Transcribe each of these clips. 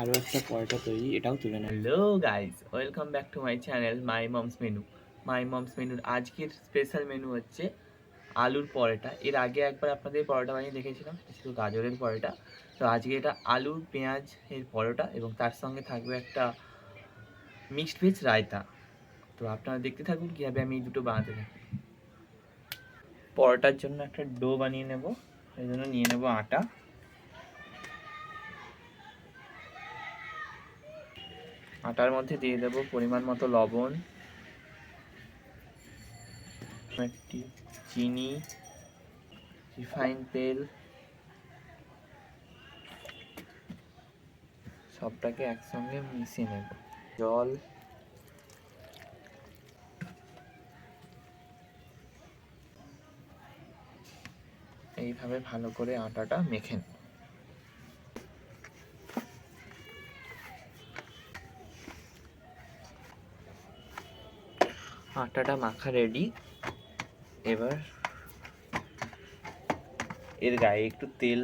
আরও একটা পরোটা তৈরি, এটাও তুলে নেব hello guys welcome back to my channel my mom's menu my mom's মেনুর আজকের স্পেশাল মেনু হচ্ছে আলুর পরোটা। এর আগে একবার আপনাদের পরোটা বানিয়ে দেখেছিলাম সেটা ছিল গাজরের পরোটা। তো আজকে এটা আলু, পেঁয়াজ এর পরোটা এবং তার সঙ্গে থাকবে একটা মিক্সড ভেজ রায়তা। তো আপনারা দেখতে থাকুন কীভাবে আমি এই দুটো বানাতে থাকি। পরোটার জন্য একটা ডো বানিয়ে নেব এই জন্য নিয়ে নেব আটা। আটার মধ্যে দিয়ে দেব পরিমাণ মতো লবণ, একটি চিনি রিফাইন তেল, সবটাকে একসঙ্গে মিশিয়ে নেব। জল, এইভাবে ভালো করে আটাটা মেখে নেব। আটাটা মাখা রেডি এবার এর গায়ে একটু তেল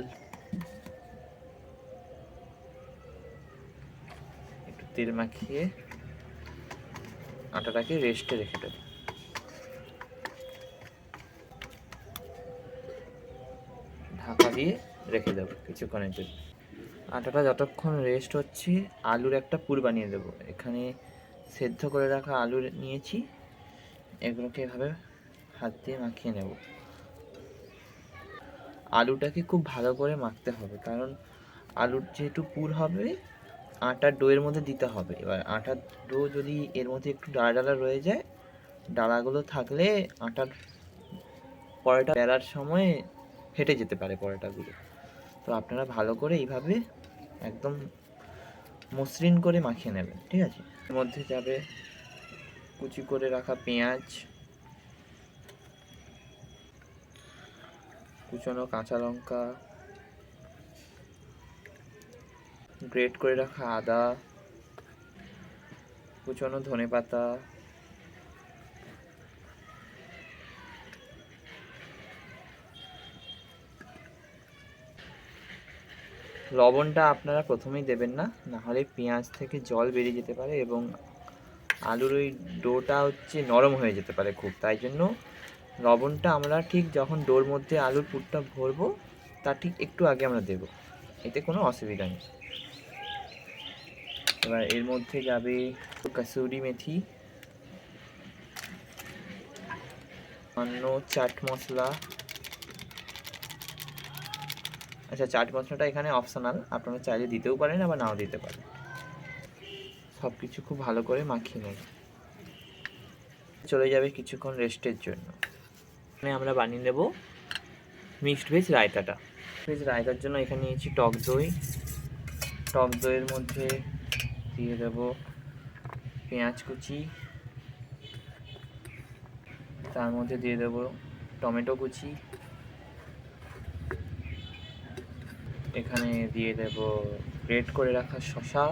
একটু তেল মাখিয়ে আটাটাকে রেস্টে রেখে দেব। ঢাকা দিয়ে রেখে দেবো কিছুক্ষণের জন্য। আটাটা যতক্ষণ রেস্ট হচ্ছে, আলুর একটা পুর বানিয়ে দেবো। এখানে সেদ্ধ করে রাখা আলু নিয়েছি। এগুলোকে এভাবে হাত দিয়ে মাখিয়ে নেব। আলুটাকে খুব ভালো করে মাখতে হবে, কারণ আলুর যেহেতু পুর হবে, আটার ডোয়ের মধ্যে দিতে হবে। এবার আটার ডো যদি এর মধ্যে একটু ডালা ডালা রয়ে যায়, ডালাগুলো থাকলে আটার পরোটা বেলার সময় ফেটে যেতে পারে পরোটাগুলো। তো আপনারা ভালো করে এইভাবে একদম মসৃণ করে মাখিয়ে নেবেন, ঠিক আছে? এর মধ্যে যাবে কুচি করে রাখা পেঁয়াজ, কুচনো কাঁচা লঙ্কা গ্রেট করে রাখা আদা, কুচনো ধনে পাতা, লবণটা আপনারা প্রথমেই দেবেন না, নাহলে পেঁয়াজ থেকে জল বেরিয়ে যেতে পারে এবং আলুর ওই ডোটা হচ্ছে নরম হয়ে যেতে পারে খুব, তাই জন্য লবণটা আমরা ঠিক যখন ডোর মধ্যে আলুর পুরটা ভরবো তার ঠিক একটু আগে আমরা দেব, এতে কোনো অসুবিধা নেই। এবার এর মধ্যে যাবে কাসুরি মেথি, অন্য চাট মশলা। আচ্ছা চাট মশলাটা এখানে অপশনাল আপনারা চাইলে দিতেও পারেন, আবার নাও দিতে পারেন। সব কিছু খুব ভালো করে মাখিয়ে নেব চলে যাবে কিছুক্ষণ রেস্টের জন্য। এখানে আমরা বানিয়ে নেব মিক্সড ভেজ রায়তাটা। ভেজ রায়তার জন্য এখানে নিয়েছি টক দই। টক দইয়ের মধ্যে দিয়ে দেব পেঁয়াজ কুচি। তার মধ্যে দিয়ে দেব টমেটো কুচি। এখানে দিয়ে দেব গ্রেট করে রাখা শশা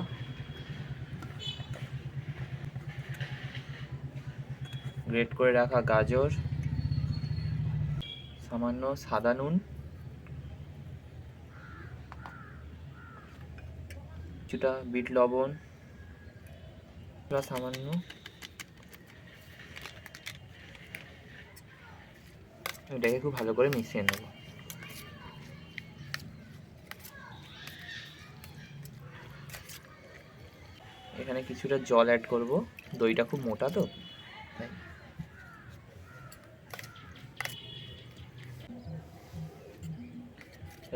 গ্রেট করে রাখা গাজর, সামান্য সাদা নুন, কিছুটা বিট লবণ সামান্য এটাকে খুব ভালো করে মিশিয়ে নেব। এখানে কিছুটা জল অ্যাড করব। দইটা খুব মোটা তো।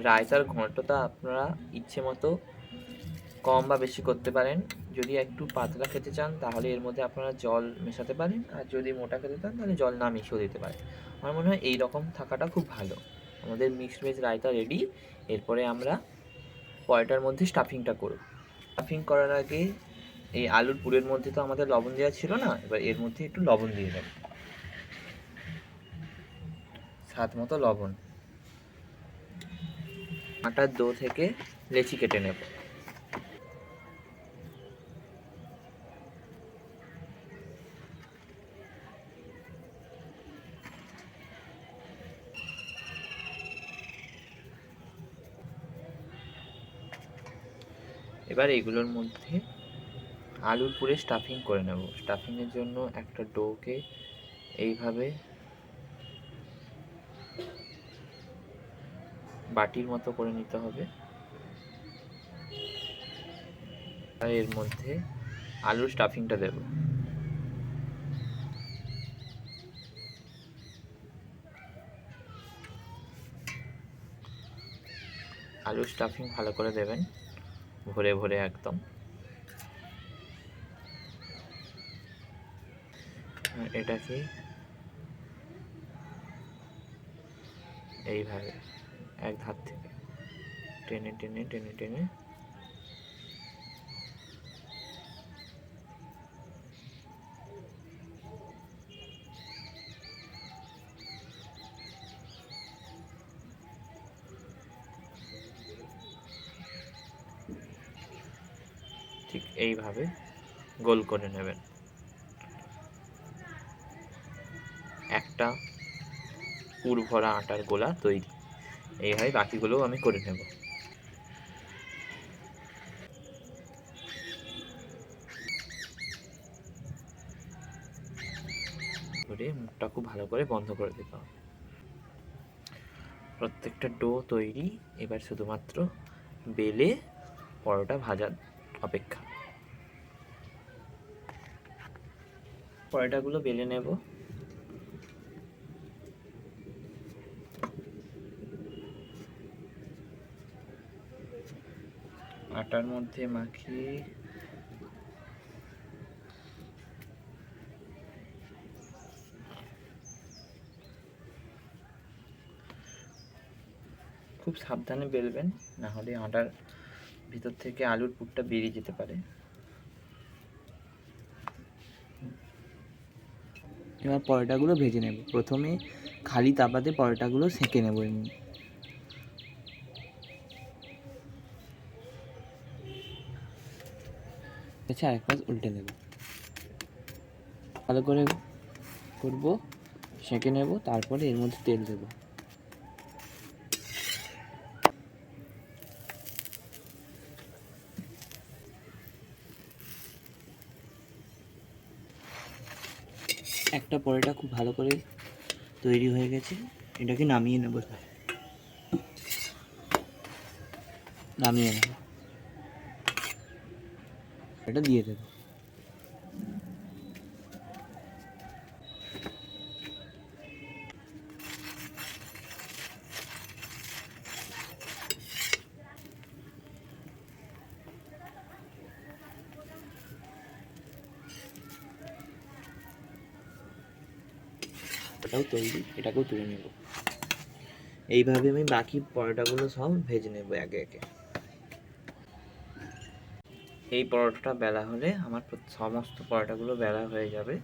রায়তার ঘন্টটা আপনারা ইচ্ছে মতো কম বা বেশি করতে পারেন। যদি একটু পাতলা খেতে চান, তাহলে এর মধ্যে আপনারা জল মেশাতে পারেন। আর যদি মোটা খেতে চান, তাহলে জল না মিশিয়েও দিতে পারেন। আমার মনে হয় এই রকম থাকাটা খুব ভালো। আমাদের মিক্সড ভেজ রায়তা রেডি এরপরে আমরা পরোটার মধ্যে স্টাফিংটা করব। স্টাফিং করার আগে এই আলুর পুরের মধ্যে তো আমাদের লবণ দেওয়া ছিল না, এবার এর মধ্যে একটু লবণ দিয়ে দেব। স্বাদ মতো লবণ। আটার দো থেকে লেচি কেটে নেব। এবার এগুলোর মধ্যে আলুর পুরে স্টাফিং করে নেব। স্টাফিংয়ের জন্য একটা ডোকে এইভাবে বাটির মতো করে নিতে হবে। এর মধ্যে আলুর স্টাফিংটা দেব। আলুর স্টাফিং ভালো করে দেবেন, ভরে ভরে একদম। এটাকে এইভাবে এক ধার থেকে। টেনে টেনে টেনে টেনে। ঠিক এইভাবে গোল করে নেবেন। একটা পুর ভরা আটার গোলা তৈরি। এইভাবে বাকিগুলোও আমি করে নেব। করে মুখটা খুব ভালো করে বন্ধ করে দিতে হবে। প্রত্যেকটা ডো তৈরি, এবার শুধুমাত্র বেলে পরোটা ভাজার অপেক্ষা। পরোটাগুলো বেলে নেব। আটার মধ্যে মাখিয়ে খুব সাবধানে বেলবেন, না হলে আটার ভিতর থেকে আলুর পুরটা বেরিয়ে যেতে পারে। এবার পরোটাগুলো ভেজে নেব। প্রথমে খালি তাপাতে পরোটাগুলো সেঁকে নেব এমনি। আচ্ছা আরেক পাশ উল্টে নেব। ভালো করে করব, সেঁকে নেব, তারপরে এর মধ্যে তেল দেবো। একটা পরোটা খুব ভালো করে তৈরি হয়ে গেছে। এটাকে নামিয়ে নেব নামিয়ে নেব। এটা দিয়ে দেবো। এটাও তৈরি, এটাকেও তুলে নেব। এইভাবে আমি বাকি পরোটাগুলো সব ভেজে নেব একে একে। এই পরোটাটা বেলা হলে আমার সমস্ত পরোটাগুলো বেলা হয়ে যাবে।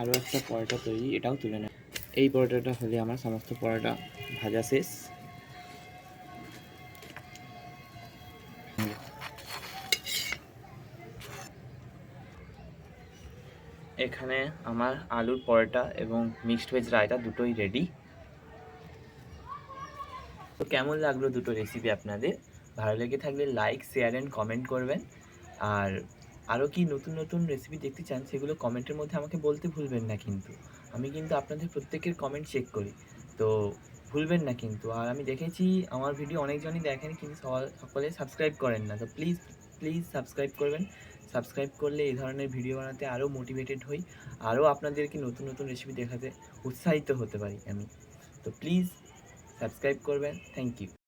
আরও একটা পরোটা তৈরি, এটাও তুলে নেয় এই পরোটাটা হলে আমার সমস্ত পরোটা ভাজা শেষ। এখানে আমার আলুর পরোটা এবং মিক্সড ভেজ রায়তা দুটোই রেডি তো কেমন লাগল দুটো রেসিপি আপনাদের? ভালো লেগে থাকলে লাইক শেয়ার অ্যান্ড কমেন্ট করবেন। আর আরও কি নতুন নতুন রেসিপি দেখতে চান, সেগুলো কমেন্টের মধ্যে আমাকে বলতে ভুলবেন না কিন্তু। আমি কিন্তু আপনাদের প্রত্যেকের কমেন্ট চেক করি। তো ভুলবেন না কিন্তু। আর আমি দেখেছি আমার ভিডিও অনেকজনই দেখেন কিন্তু সকলে সাবস্ক্রাইব করেন না। তো প্লিজ প্লিজ সাবস্ক্রাইব করবেন। সাবস্ক্রাইব করলে এই ধরনের ভিডিও বানাতে আরও মোটিভেটেড হই, আরও আপনাদেরকে নতুন নতুন রেসিপি দেখাতে উৎসাহিত হতে পারি আমি। তো প্লিজ সাবস্ক্রাইব করবেন থ্যাংক ইউ